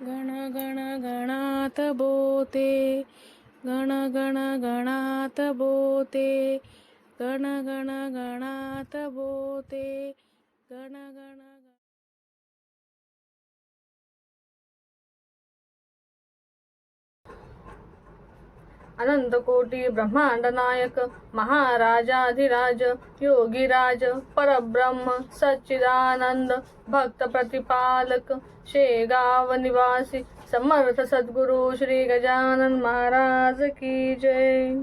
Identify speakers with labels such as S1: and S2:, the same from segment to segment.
S1: गण गण गणात बोते. गण गण गणात बोते. गण गण गणात बोते. गण गण अनंतकोटी
S2: अनंत कोटी ब्रह्मांड नायक महाराजाधिराज योगीराज परब्रह्म सच्चिदानंद भक्त प्रतिपालक शेगाव निवासी समर्थ सद्गुरु श्री गजानन महाराज की जय.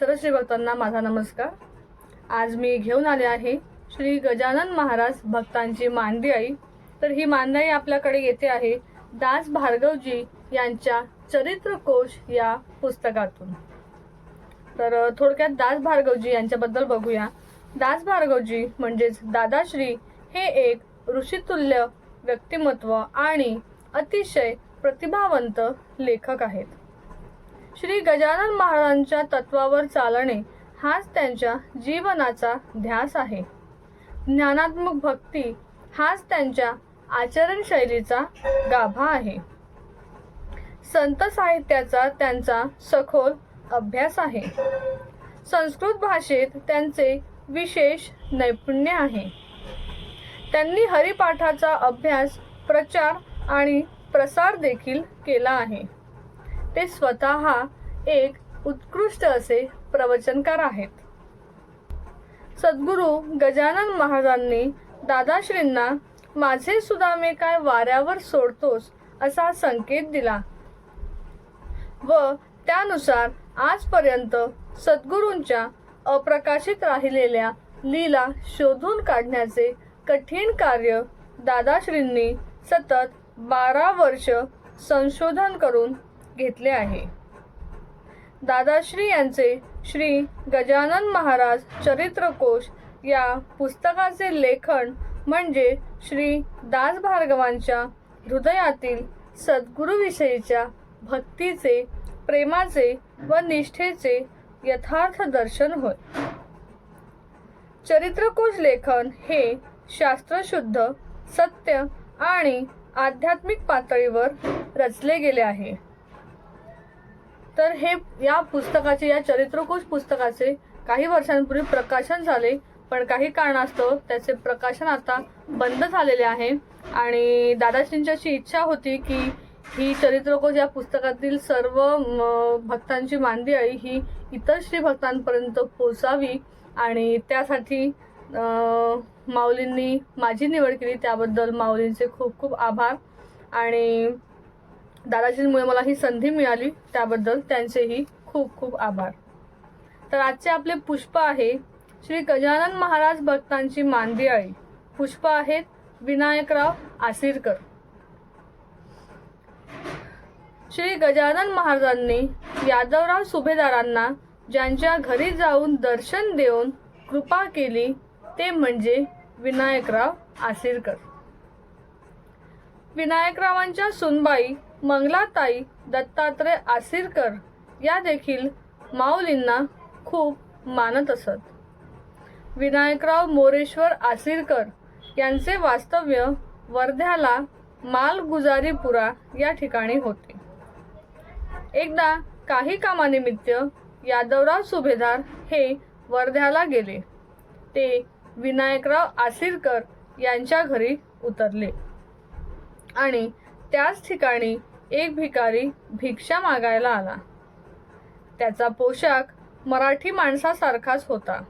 S2: सरश्री भक्तांना माझा नमस्कार. आज मी घेऊन आले आहे श्री गजानन महाराज भक्तांची मांदी आई. तर ही मांदाई आपल्याकडे येते आहे दास भार्गवजी यांच्या चरित्रकोश या पुस्तकातून. तर थोडक्यात दास भार्गवजी यांच्याबद्दल बघूया. दास भार्गवजी म्हणजेच दादाश्री हे एक ऋषितुल्य व्यक्तिमत्व आणि अतिशय प्रतिभावंत लेखक आहेत. श्री गजानन महाराजांच्या तत्वावर चालणे हाच त्यांच्या जीवनाचा ध्यास आहे. ज्ञानात्मक भक्ती हाच त्यांच्या आचरणशैलीचा गाभा आहे. संत साहित्याचा त्यांचा सखोल अभ्यास आहे. संस्कृत भाषेत त्यांचे विशेष नैपुण्य आहे. त्यांनी हरिपाठाचा अभ्यास प्रचार आणि प्रसार देखील केला आहे. ते स्वतः एक उत्कृष्ट असे प्रवचनकार आहेत. सद्गुरू गजानन महाराजांनी दादाश्रींना माझे सुदामे काय वाऱ्यावर सोडतोस? असा संकेत दिला. व त्यानुसार आजपर्यंत सद्गुरूंच्या अप्रकाशित राहिलेल्या लीला शोधून काढण्याचे कठीण कार्य दादाश्रींनी सतत बारा वर्ष संशोधन करून घेतले आहे. दादाश्री यांचे श्री गजानन महाराज चरित्रकोश या पुस्तकाचे लेखन म्हणजे श्री दास भार्गवांच्या हृदयातील सद्गुरूविषयीच्या भक्तीचे प्रेमाचे व निष्ठेचे यथार्थ दर्शन होय. चरित्रकोश लेखन हे शास्त्रशुद्ध सत्य आणि आध्यात्मिक पातळीवर रचले गेले आहे. तर हे या पुस्तकाचे या चरित्रकोश पुस्तकाचे काही वर्षांपूर्वी प्रकाशन झाले पण काही कारणास्तव त्याचे प्रकाशन आता बंद झालेले आहे. आणि दादाश्रींची अशी इच्छा होती की ही चरित्रकोश या पुस्तकातील सर्व म, भक्तांची मांदी ही इतर श्री भक्तांपर्यंत पोचावी आणि त्यासाठी माऊलींनी माझी निवड केली त्याबद्दल माऊलींचे खूप खूप आभार. आणि दादाजींमुळे मला ही संधी मिळाली त्याबद्दल त्यांचेही खूप खूप आभार. तर आजचे आपले पुष्प आहे श्री गजानन महाराज भक्तांची मांदियाळी पुष्प आहेत विनायकराव आसिरकर. श्री गजानन महाराजांनी यादवराव सुभेदारांना ज्यांच्या घरी जाऊन दर्शन देऊन कृपा केली ते म्हणजे विनायकराव आसिरकर. विनायकरावांच्या सुनबाई मंगलाताई दत्तात्रय आसिरकर या देखील माऊलींना खूप मानत असत. विनायकराव मोरेश्वर आसिरकर यांचे वास्तव्य वर्ध्याला मालगुजारीपुरा या ठिकाणी होते. एकदा काही कामानिमित्त यादवराव सुभेदार हे वर्ध्याला गेले. ते विनायकराव आसिरकर यांच्या घरी उतरले. आणि त्याच ठिकाणी एक भिकारी भिक्षा मागायला आला. त्याचा पोशाख मराठी माणसासारखाच होता.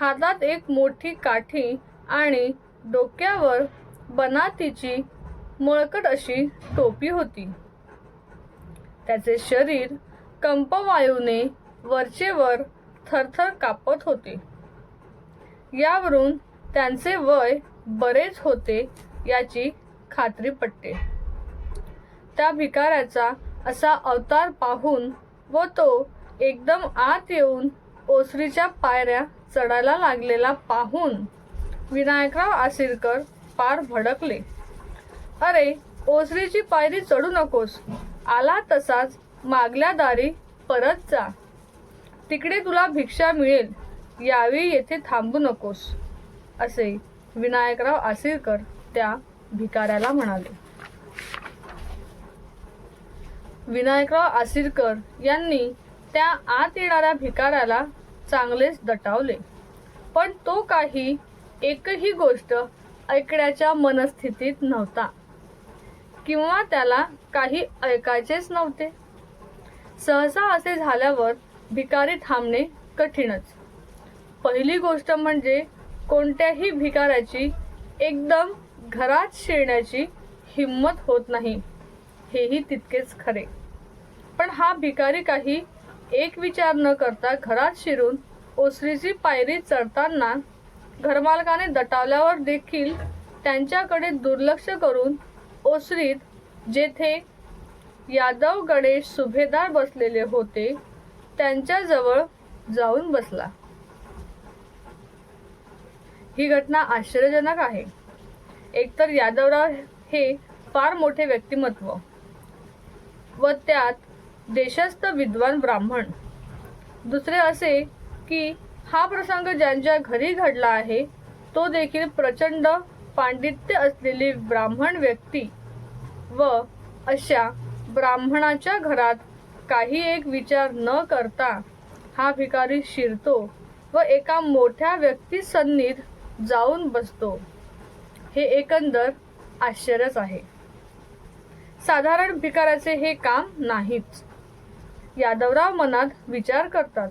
S2: हातात एक मोठी काठी आणि डोक्यावर बनातीची मळकट अशी टोपी होती. त्याचे शरीर कंपवायूने वरचेवर थरथर कापत होते. यावरून त्यांचे वय बरेच होते याची खात्री पटते. त्या भिकाऱ्याचा असा अवतार पाहून व तो एकदम आत येऊन ओसरीच्या पायऱ्या चढायला लागलेला पाहून विनायकराव आसिरकर पार भडकले. अरे ओसरीची पायरी चढू नकोस. आला तसाच मागल्या दारी परत जा. तिकडे तुला भिक्षा मिळेल. यावेळी येथे थांबू नकोस असे विनायकराव आसिरकर त्या भिकाऱ्याला म्हणाले. विनायकराव आसिरकर यांनी त्या आत येणाऱ्या भिकाऱ्याला चांगलेच दटावले. पण तो काही एकही गोष्ट ऐकण्याच्या मनस्थितीत नव्हता किंवा त्याला काही ऐकायचेच नव्हते. सहसा असे झाल्यावर भिकारी थांबणे कठीणच. पहिली गोष्ट म्हणजे कोणत्याही भिकाऱ्याची एकदम घरात शिरण्याची हिंमत होत नाही. हेही तितकेच खरे. पण हा भिकारी काही एक विचार न करता घरात शिरून ओसरीची पायरी चढताना घरमालकाने दटावल्यावर देखील त्यांच्याकडे दुर्लक्ष करून ओसरीत जेथे यादव गणेश सुभेदार बसलेले होते त्यांच्याजवळ जाऊन बसला. ही घटना आश्चर्यजनक आहे. एकतर यादवराव हे फार मोठे व्यक्तिमत्व व त्यात देशस्थ विद्वान ब्राह्मण. दुसरे असे की हा प्रसंग ज्यांच्या घरी घडला आहे तो देखील प्रचंड पांडित्य असलेली ब्राह्मण व्यक्ती व अशा ब्राह्मणाच्या घरात काही एक विचार न करता हा भिकारी शिरतो व एका मोठ्या व्यक्तीसन्नीत जाऊन बसतो. हे एकंदर आश्चर्यच आहे. साधारण भिकाराचे हे काम नाहीच. यादवराव मनात विचार करतात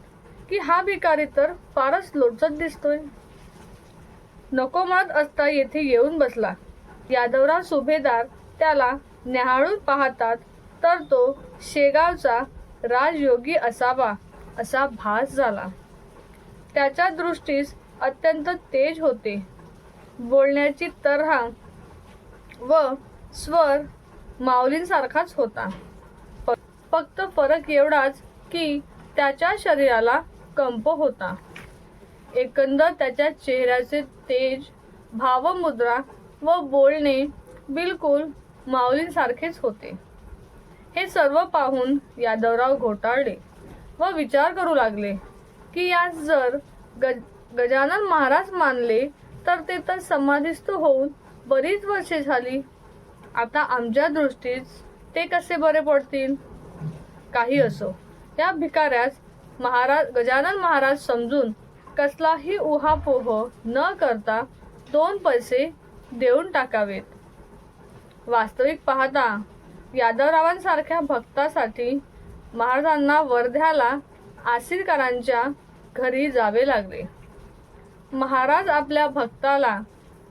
S2: की हा भिकारी तर फारच लोचत दिसतोय. नको म्हणत असता येथे येऊन बसला. यादवराव सुभेदार त्याला न्याहाळून पाहतात तर तो शेगावचा राजयोगी असावा असा भास झाला. त्याच्या दृष्टीस अत्यंत तेज होते. बोलण्याची तऱ्हा व स्वर माऊलींसारखाच होता. फ- फक्त फरक एवढाच की त्याच्या शरीराला कंप होता. एकंदर त्याच्या चेहऱ्याचे तेज भावमुद्रा व बोलणे बिलकुल माऊलींसारखेच होते. हे सर्व पाहून यादवराव घोटाळले व विचार करू लागले की यास जर गज गजानन महाराज मानले तर ते तर समाधिस्थ होऊन बरीच वर्षे झाली. आता आमच्या दृष्टीच ते कसे बरे पडतील? काही असो. या भिकाऱ्यास महाराज गजानन महाराज समजून कसलाही उहापोह न करता दोन पैसे देऊन टाकावेत. वास्तविक पाहता यादवरावांसारख्या भक्तासाठी महाराजांना वर्ध्याला आसिरकरांच्या घरी जावे लागले. महाराज आपल्या भक्ताला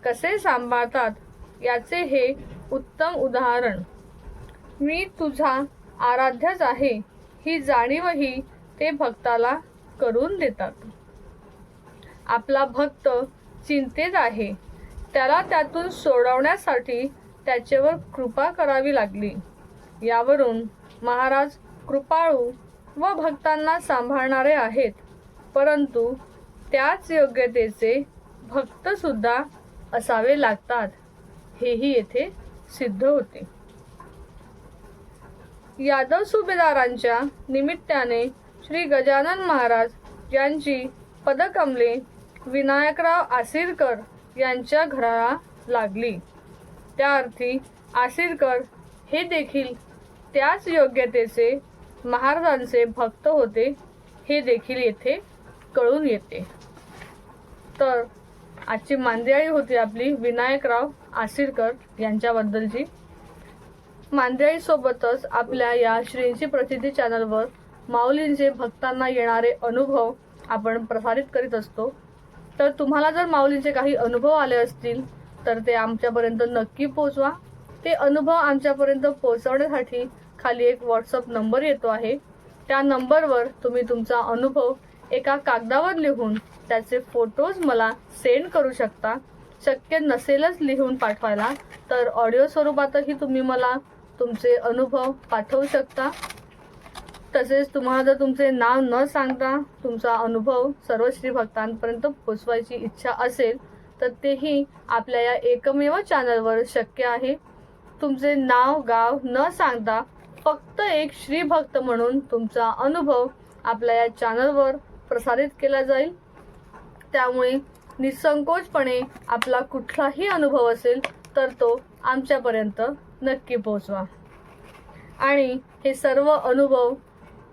S2: कसे सांभाळतात याचे हे उत्तम उदाहरण. मी तुझा आराध्यच आहे ही जाणीवही ते भक्ताला करून देतात. आपला भक्त चिंतेत आहे त्याला त्यातून सोडवण्यासाठी त्याच्यावर कृपा करावी लागली. यावरून महाराज कृपाळू व भक्तांना सांभाळणारे आहेत परंतु त्याच योग्यतेचे भक्त सुद्धा असावे लागतात. हेही येथे सिद्ध होते. यादव सुभेदारांच्या निमित्ताने श्री गजानन महाराज यांची पदकमले विनायकराव आसिरकर यांच्या घराला लागली. त्या अर्थी आसिरकर हे देखील त्याच योग्यतेचे महाराजांचे भक्त होते. हे देखील येथे कळून येते. तर आजची मांदियाळी होती आपली विनायकराव आसिरकर यांच्याबद्दलची. मांदियाळीसोबतच आपल्या या श्रींची प्रसिद्धी चॅनलवर माऊलींचे भक्तांना येणारे अनुभव आपण प्रसारित करीत असतो. तर तुम्हाला जर माऊलींचे काही अनुभव आले असतील तर ते आमच्यापर्यंत नक्की पोचवा. ते अनुभव आमच्यापर्यंत पोहोचवण्यासाठी खाली एक व्हॉट्सअप नंबर येतो आहे. त्या नंबरवर तुम्ही तुमचा अनुभव एका कागदावर लिहून त्याचे फोटोज मला सेंड करू शकता. शक्य नसेलच लिहून पाठवायला तर ऑडिओ स्वरूपातही तुम्ही मला तुमचे अनुभव पाठवू शकता. तसेच तुम्हाला जर तुमचे नाव न सांगता तुमचा अनुभव सर्व श्री भक्तांपर्यंत पोचवायची इच्छा असेल तर तेही आपल्या या एकमेव चॅनलवर शक्य आहे. तुमचे नाव गाव न सांगता फक्त एक श्रीभक्त म्हणून तुमचा अनुभव आपल्या या चॅनलवर प्रसारित केला जाईल. त्यामुळे निसंकोचपणे आपला कुठलाही अनुभव असेल तर तो आमच्यापर्यंत नक्की पोहोचवा आणि हे सर्व अनुभव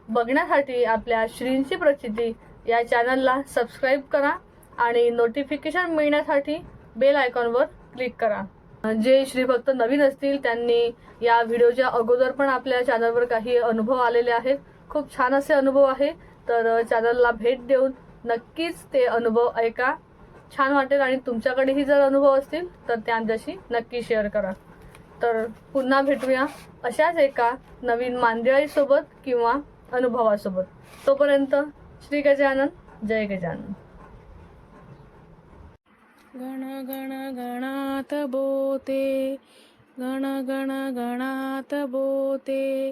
S2: बघण्यासाठी आपल्या श्रींची प्रचिती या चॅनलला सबस्क्राईब करा आणि नोटिफिकेशन मिळण्यासाठी बेल आयकॉनवर क्लिक करा. जे श्रीभक्त नवीन असतील त्यांनी या व्हिडिओच्या अगोदर पण आपल्या चॅनलवर काही अनुभव आलेले आहेत. खूप छान असे अनुभव आहे. तर चॅनलला भेट देऊन नक्कीच ते अनुभव ऐका. छान वाटेल आणि तुमच्याकडेही जर अनुभव असतील तर ते आमच्याशी नक्की शेअर करा. तर पुन्हा भेटूया अशाच एका नवीन मांदिळाईसोबत किंवा अनुभवासोबत. तोपर्यंत श्री गजानन जय गजानन.
S1: गण गण गणात बोते गण गण गणात बोते